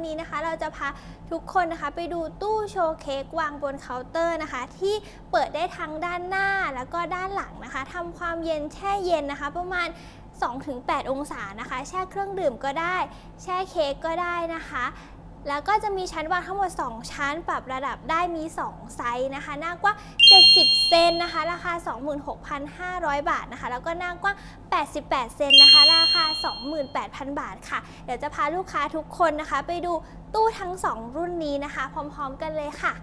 ันนี้นะคะ เราจะพาทุกคนนะคะ ไปดูตู้โชว์เค้กวางบนเคาน์เตอร์นะคะ ที่เปิดได้ทั้งด้านหน้าแล้วก็ด้านหลังนะคะทำความเย็นแช่เย็นนะคะ ประมาณ 2-8 องศานะคะ แช่เครื่องดื่มก็ได้ แช่เค้กก็ได้นะคะ แล้วก็จะมีชั้นวางทั้งหมด 2 ชั้นปรับระดับได้มี 2 ไซส์นะคะ หน้ากว้าง 70 เซนนะคะ ราคา 26,500 บาทนะคะ แล้วก็หน้ากว้าง 88 เซนนะคะ ราคา 28,000 บาทค่ะ เดี๋ยวจะพาลูกค้าทุกคนนะคะ ไปดูตู้ทั้ง 2 รุ่นนี้นะคะ พร้อม ๆ กันเลยค่ะ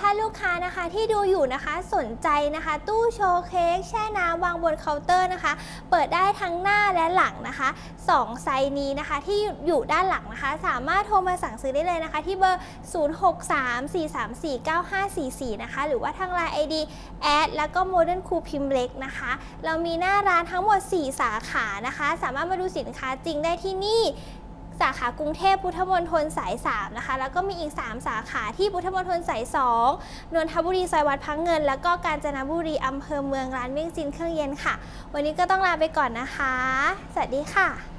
ถ้าลูกค้านะคะที่ดูอยู่นะคะสนใจนะคะ ตู้โชว์เค้กแช่น้ำวางบนเคาน์เตอร์นะคะ เปิดได้ทั้งหน้าและหลังนะคะ 2 ไซส์นี้นะคะที่อยู่ด้านหลังนะคะ สามารถโทรมาสั่งซื้อได้เลยนะคะ ที่เบอร์ 0634349544 นะคะ หรือว่าทางไลน์ ID แอดแล้วก็ Modern Cool พิมพ์เล็กนะคะ เรามีหน้าร้านทั้งหมด 4 สาขานะคะ สามารถมาดูสินค้าจริงได้ที่นี่ สาขากรุงเทพพุทธมณฑลสาย 3 นะคะ แล้วก็มีอีก 3 สาขาที่พุทธมณฑลสาย 2 นนทบุรีซอยวัดพังเงิน แล้วก็กาญจนบุรีอำเภอเมืองร้านเมี่ยงจินเครื่องเย็นค่ะ วันนี้ก็ต้องลาไปก่อนนะคะ สวัสดีค่ะ